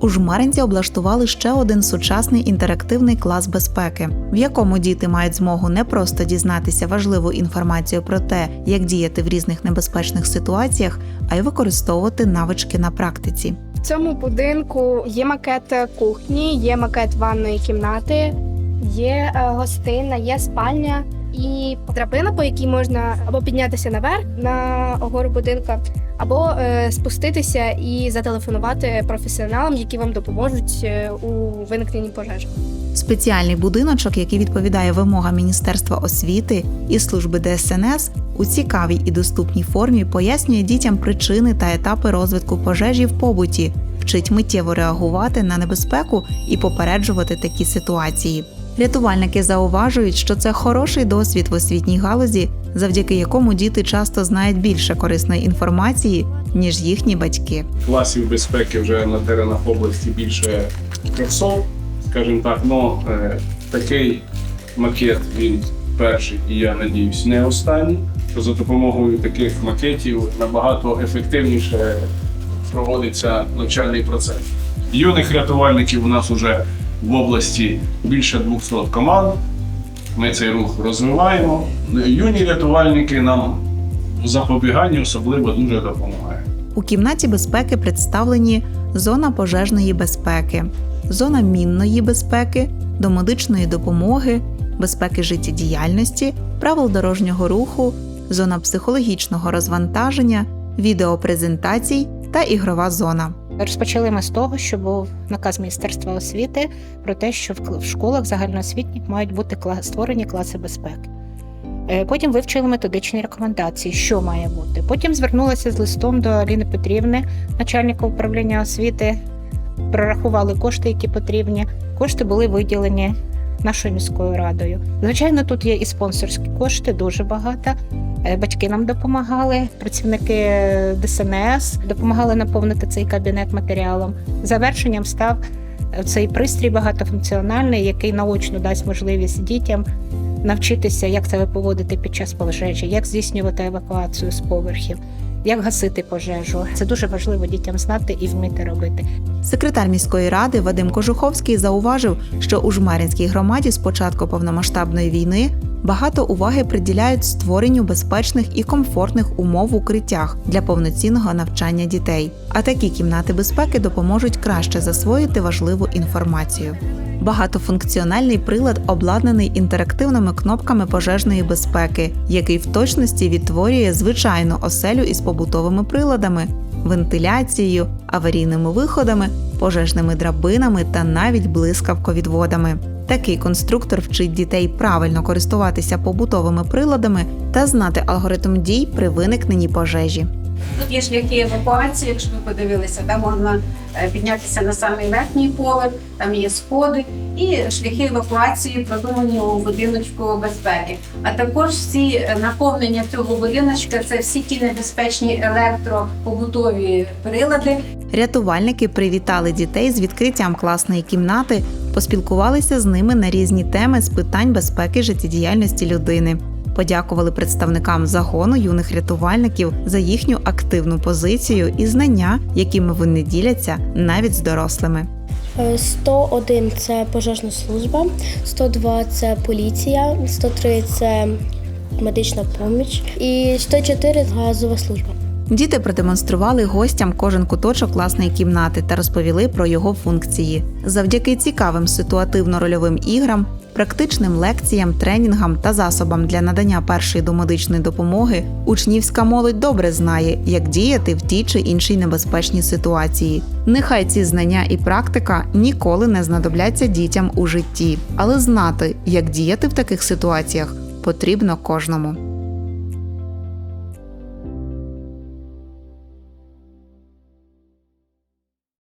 У Жмеринці облаштували ще один сучасний інтерактивний клас безпеки, в якому діти мають змогу не просто дізнатися важливу інформацію про те, як діяти в різних небезпечних ситуаціях, а й використовувати навички на практиці. В цьому будинку є макет кухні, є макет ванної кімнати, є е, гостина, є спальня і драбина, по якій можна або піднятися наверх на гору будинка, або е, спуститися і зателефонувати професіоналам, які вам допоможуть е, у виникненні пожежі. Спеціальний будиночок, який відповідає вимогам Міністерства освіти і служби ДСНС, у цікавій і доступній формі пояснює дітям причини та етапи розвитку пожежі в побуті, вчить миттєво реагувати на небезпеку і попереджувати такі ситуації. Рятувальники зауважують, що це хороший досвід в освітній галузі, завдяки якому діти часто знають більше корисної інформації, ніж їхні батьки. класів безпеки вже на теренах області більше 300, скажімо так, но е, такий макет він перший і я надіюсь не останній. Що за допомогою таких макетів набагато ефективніше проводиться навчальний процес. Юних рятувальників у нас вже в області більше 200 команд. Ми цей рух розвиваємо. Юні рятувальники нам в запобіганні особливо дуже допомагають. У кімнаті безпеки представлені зона пожежної безпеки, зона мінної безпеки, домедичної допомоги, безпеки життєдіяльності, правил дорожнього руху, зона психологічного розвантаження, відеопрезентацій та ігрова зона. Розпочали ми з того, що був наказ Міністерства освіти про те, що в школах загальноосвітніх мають бути створені класи безпеки. Е, Потім вивчили методичні рекомендації, що має бути. Потім звернулася з листом до Аліни Петрівни, начальника управління освіти, прорахували кошти, які потрібні. Кошти були виділені нашою міською радою. Звичайно, тут є і спонсорські кошти, дуже багато. Е, Батьки нам допомагали, працівники ДСНС допомагали наповнити цей кабінет матеріалом. Завершенням став е, цей пристрій багатофункціональний, який наочно дасть можливість дітям навчитися, як себе поводити під час пожежі, як здійснювати евакуацію з поверхів, як гасити пожежу. Це дуже важливо дітям знати і вміти робити. Секретар міської ради Вадим Кожуховський зауважив, що у Жмеринській громаді з початку повномасштабної війни багато уваги приділяють створенню безпечних і комфортних умов в укриттях для повноцінного навчання дітей. А такі кімнати безпеки допоможуть краще засвоїти важливу інформацію. Багатофункціональний прилад обладнаний інтерактивними кнопками пожежної безпеки, який в точності відтворює звичайну оселю із побутовими приладами, вентиляцією, аварійними виходами, пожежними драбинами та навіть блискавковідводами. Такий конструктор вчить дітей правильно користуватися побутовими приладами та знати алгоритм дій при виникненні пожежі. Тут є шляхи евакуації, якщо ви подивилися, там можна е, піднятися на самий верхній поверх, там є сходи і шляхи евакуації продумані у будиночку безпеки. А також всі е, наповнення цього будиночка це всі ті небезпечні електропобутові прилади, Рятувальники привітали дітей з відкриттям класної кімнати, поспілкувалися з ними на різні теми з питань безпеки життєдіяльності людини. Подякували представникам загону юних рятувальників за їхню активну позицію і знання, якими вони діляться навіть з дорослими. Е, 101 – це пожежна служба, 102 – це поліція, 103 – це медична поміч і 104 – газова служба. Діти продемонстрували гостям кожен куточок класної кімнати та розповіли про його функції. Завдяки цікавим ситуативно-рольовим іграм, практичним лекціям, тренінгам та засобам для надання першої домедичної допомоги, учнівська молодь добре знає, як діяти в тій чи іншій небезпечній ситуації. Нехай ці знання і практика ніколи не знадобляться дітям у житті, але знати, як діяти в таких ситуаціях, потрібно кожному.